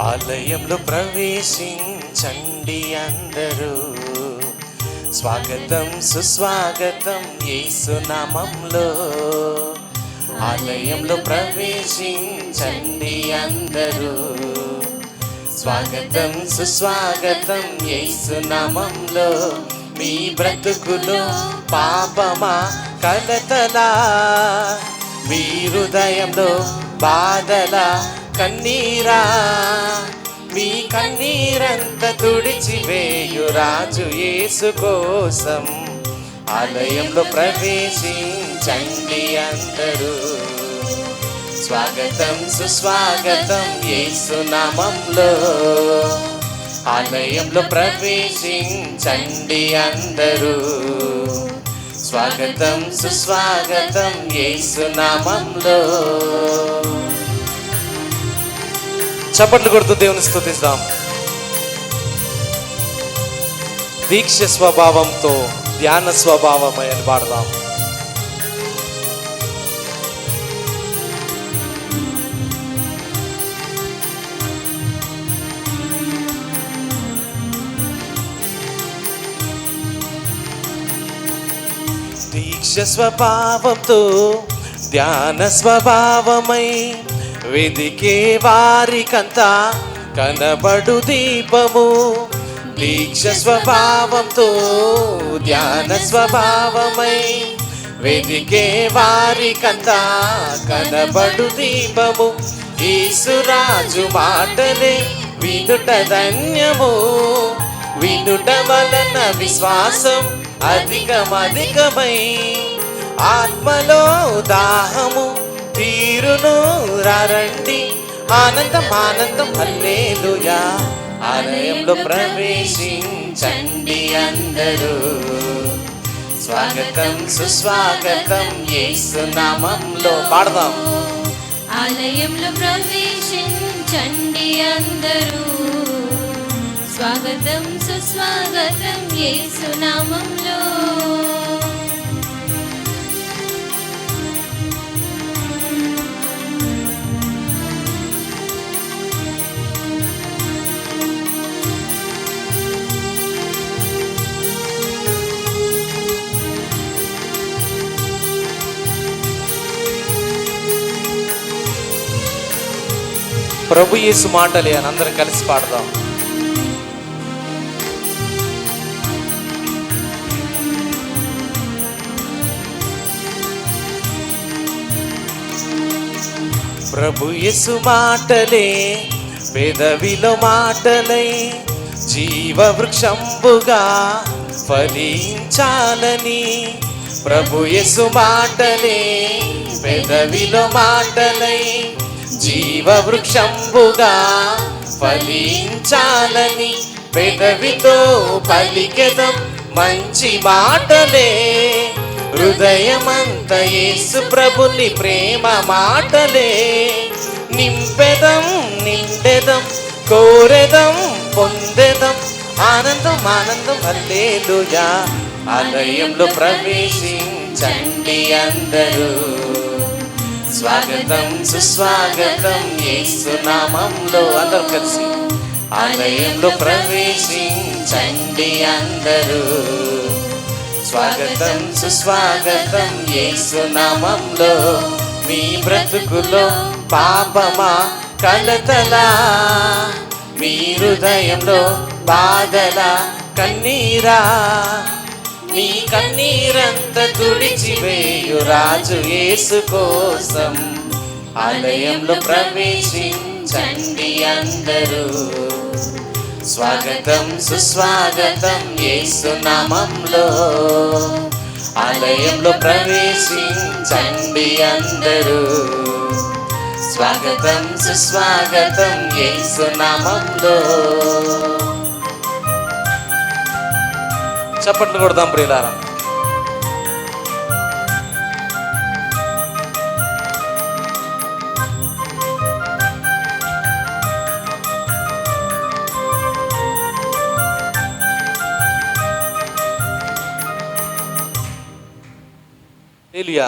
ఆలయంలో ప్రవేశించండి అందరూ. స్వాగతం సుస్వాగతం యేసునామంలో ఆలయంలో ప్రవేశించండి అందరూ. స్వాగతం సుస్వాగతం యేసునామంలో మీ బ్రతుకులు పాపమా కలతలా. మీ హృదయంలో బాధలా కన్నీరా మీ కన్నీరంత తుడిచివేయు రాజు యేసు కోసం ఆలయంలో ప్రవేశించండి అందరూ. స్వాగతం సుస్వాగతం యేసు నామంలో. ఆలయంలో ప్రవేశించండి అందరూ. స్వాగతం సుస్వాగతం యేసు నామంలో. చప్పట్లు కొడుతూ దేవుని స్థుతిస్తాం దీక్ష స్వభావంతో ధ్యాన స్వభావమై అని పాడదాం. దీక్ష స్వభావంతో ధ్యాన స్వభావమై వెదికే వారికంతా కనబడు దీపము. దీక్ష స్వభావంతో ధ్యాన స్వభావమై వెదికే వారికంతా కనబడు దీపము. ఈసురాజు మాటలే వినుట ధన్యము. వినుట వలన విశ్వాసం అధికమధికమై ఆత్మలో దాహము తీరును రండి ఆనందం ఆనందం హల్లేలుయా. ఆలయంలో ప్రవేశించండి అందరూ. స్వాగతం సుస్వాగతం యేసు నామంలో పాడదాం. ఆలయంలో ప్రవేశించండి అందరూ. స్వాగతం సుస్వాగతం యేసునామంలో ప్రభు యేసు మాటలే అని అందరం కలిసి పాడదాం. ప్రభు యేసు మాటలే పెదవిలో మాటలై జీవ వృక్షంబుగా ఫలించాలని ప్రభు యేసు మాటలే పెదవిలో మాటలై జీవవృక్షంబుగా ఫలించాలని పెదవితో పలికెదం మంచి మాటలే. హృదయమంత యేసు ప్రభుని ప్రేమ మాటలే. నింపెదం నిండెదం కోరెదం పొందెదం. ఆనందం ఆనందం హల్లేలుయా. ఆలయంలో ప్రవేశించండి అందరూ. స్వాగతం సుస్వాగతం యేసు నామంలో అందరూ కలిసి ఆలయంలో ప్రవేశించండి అందరూ. స్వాగతం సుస్వాగతం యేసు నామంలో మీ బ్రతుకులో పాపమా కలతలా? మీ హృదయంలో బాధల కన్నీరా? నీ కన్నీరంత తుడిచివేయు రాజు యేసు కోసం. ఆలయంలో ప్రవేశించండి అందరూ. స్వాగతం సుస్వాగతం యేసు నామంలో. ఆలయంలో ప్రవేశించండి అందరూ. స్వాగతం సుస్వాగతం యేసు నామంలో. చప్పట్లు కొడదాం ప్రియులారా ఏలియా